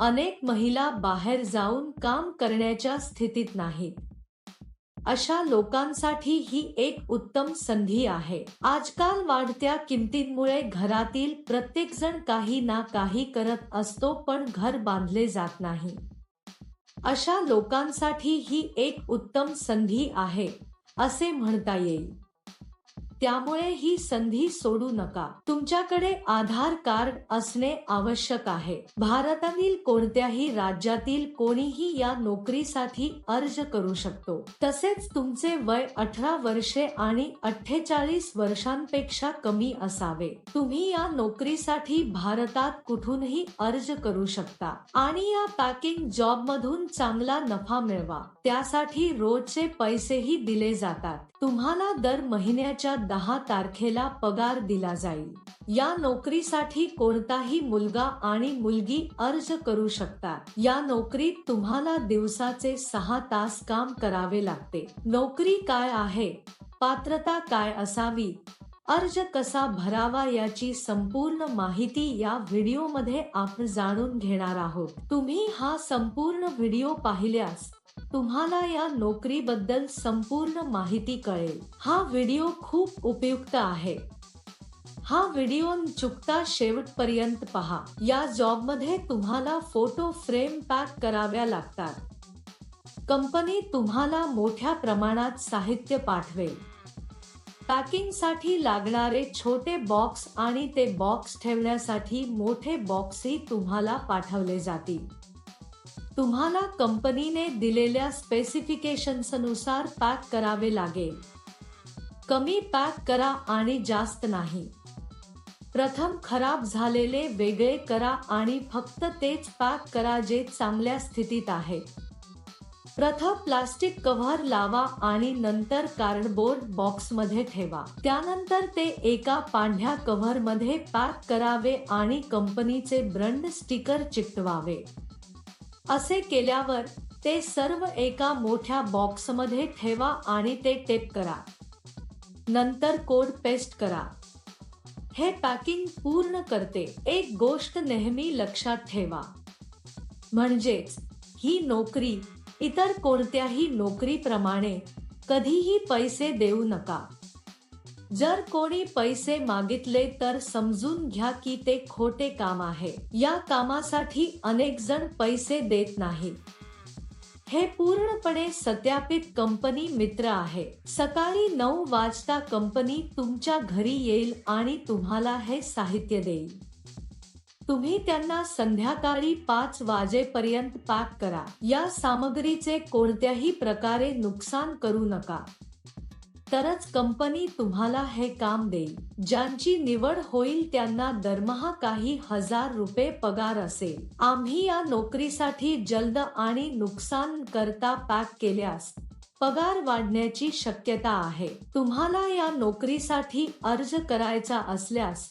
अनेक महिला बाहेर जाऊन काम करण्याच्या स्थितीत नाहीत. अशा लोकांसाठी ही एक उत्तम संधी आहे. आजकाल वाढत्या किमतींमुळे घरातील प्रत्येक जण काही ना काही करत असतो पण घर बांधले जात नाही. अशा लोकांसाठी ही एक उत्तम संधी आहे असे म्हणता येईल. त्यामुळे ही संधी सोडू नका. तुमच्याकडे आधार कार्ड असणे आवश्यक आहे. भारतातील कोणत्याही राज्यातील कोणीही या नोकरीसाठी अर्ज करू शकतो. तसेच तुमचे वय अठरा वर्षे आणि अठ्ठेचाळीस वर्षांपेक्षा कमी असावे. तुम्ही या नोकरीसाठी भारतात कुठूनही अर्ज करू शकता. आणि या पॅकिंग जॉब मधून चांगला नफा मिळवा. त्यासाठी रोजचे पैसेही दिले जातात. तुम्हाला दर महिन्याच्या दहा तारखेला पगार दिला जाईल. या नोकरीसाठी कोणताही मुलगा आणि मुलगी अर्ज करू शकतात. या नोकरीत तुम्हाला दिवसाचे सहा तास काम करावे लागते. नोकरी काय आहे? पात्रता काय असावी? अर्ज कसा भरावा याची संपूर्ण माहिती या व्हिडिओमध्ये आपण जाणून घेणार आहोत. तुम्ही हा संपूर्ण व्हिडिओ पाहिल्यास तुम्हाला या नोकरीबद्दल संपूर्ण माहिती कळेल. हा व्हिडिओ खूप उपयुक्त आहे. हा व्हिडिओ चुकता शेवटपर्यंत पहा. या जॉबमध्ये तुम्हाला फोटो फ्रेम पॅक कराव्या लागतात. कंपनी तुम्हाला मोठ्या प्रमाणात साहित्य पाठवेल. पॅकिंगसाठी लागणारे छोटे बॉक्स आणि ते बॉक्स ठेवण्यासाठी मोठे बॉक्सही तुम्हाला पाठवले जातील. तुम्हाला कंपनीने दिलेल्या स्पेसिफिकेशन्सनुसार पॅक करावे लागेल. कमी पॅक करा आणि जास्त नाही. प्रथम खराब झालेले वेगळे करा आणि फक्त तेच पॅक करा जे चांगल्या स्थितीत आहे. प्रथम प्लास्टिक कव्हर लावा आणि नंतर कार्डबोर्ड बॉक्समध्ये ठेवा. त्यानंतर ते एका पांढऱ्या कव्हरमध्ये पॅक करावे आणि कंपनीचे ब्रंड स्टिकर चिकटवावे. असे केल्यावर ते सर्व एका मोठ्या बॉक्समध्ये ठेवा आणि ते टेप करा. नंतर कोड पेस्ट करा. हे पॅकिंग पूर्ण करते. एक गोष्ट नेहमी लक्षात ठेवा. म्हणजेच ही नोकरी इतर कोणत्याही नोकरीप्रमाणे कधीही पैसे देऊ नका. जर कोणी पैसे मागितले तर समजून घ्या की ते खोटे काम आहे. या कामासाठी अनेक जण पैसे देत नाही. हे पूर्णपणे सत्यापित कंपनी मित्र आहे. सकाळी नऊ वाजता कंपनी तुमच्या घरी येईल आणि तुम्हाला हे साहित्य देईल. तुम्ही त्यांना संध्याकाळी पाच वाजेपर्यंत पॅक करा. या सामग्रीचे कोणत्याही प्रकारे नुकसान करू नका. तरच कंपनी तुम्हाला हे काम देईल. ज्यांची निवड होईल त्यांना दरमहा काही हजार रुपये पगार असेल. आम्ही या नोकरीसाठी जलद आणि नुकसान करता पॅक केल्यास पगार वाढण्याची शक्यता आहे. तुम्हाला या नोकरीसाठी अर्ज करायचा असल्यास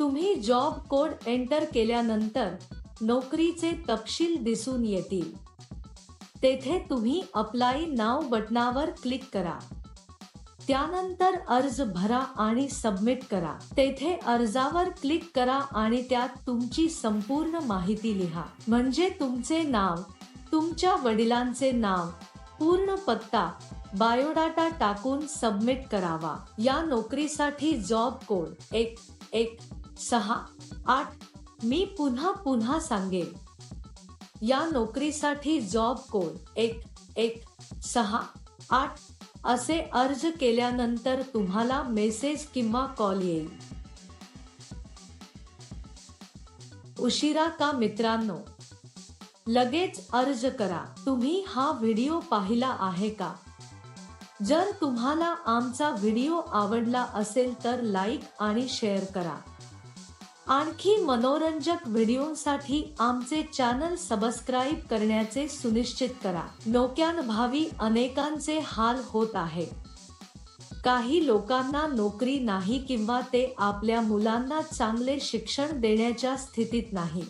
तुम्ही जॉब कोड एंटर केल्यानंतर नोकरीचे तपशील दिसून येतील. तेथे तुम्ही अप्लाय नाव बटनावर क्लिक करा. त्यानंतर अर्ज भरा आणि सबमिट करा. तेथे अर्जावर क्लिक करा आणि त्यात तुमची संपूर्ण माहिती लिहा. म्हणजे तुमचे नाव तुमच्या वडिलांचे नाव पूर्ण पत्ता बायोडाटा टाकून सबमिट करावा. या नोकरीसाठी जॉब कोड एक एक सहा आठ मी पुन्हा पुन्हा सांगेन. या नोकरीसाठी जॉब कोड एक एक सहा आठ असे अर्ज केल्यानंतर तुम्हाला मेसेज किंवा कॉल येईल. उशिरा का मित्रांनो? लगेच अर्ज करा. तुम्ही हा व्हिडिओ पाहिला आहे का? जर तुम्हाला आमचा व्हिडिओ आवडला असेल तर लाईक आणि शेअर करा. आणखी मनोरंजक व्हिडिओसाठी आमचे चॅनल सबस्क्राईब करण्याचे सुनिश्चित करा. नोक्यान भावी अनेकांचे हाल होत आहे. काही लोकांना नोकरी नाही किंवा ते आपल्या मुलांना चांगले शिक्षण देण्याच्या स्थितीत नाही.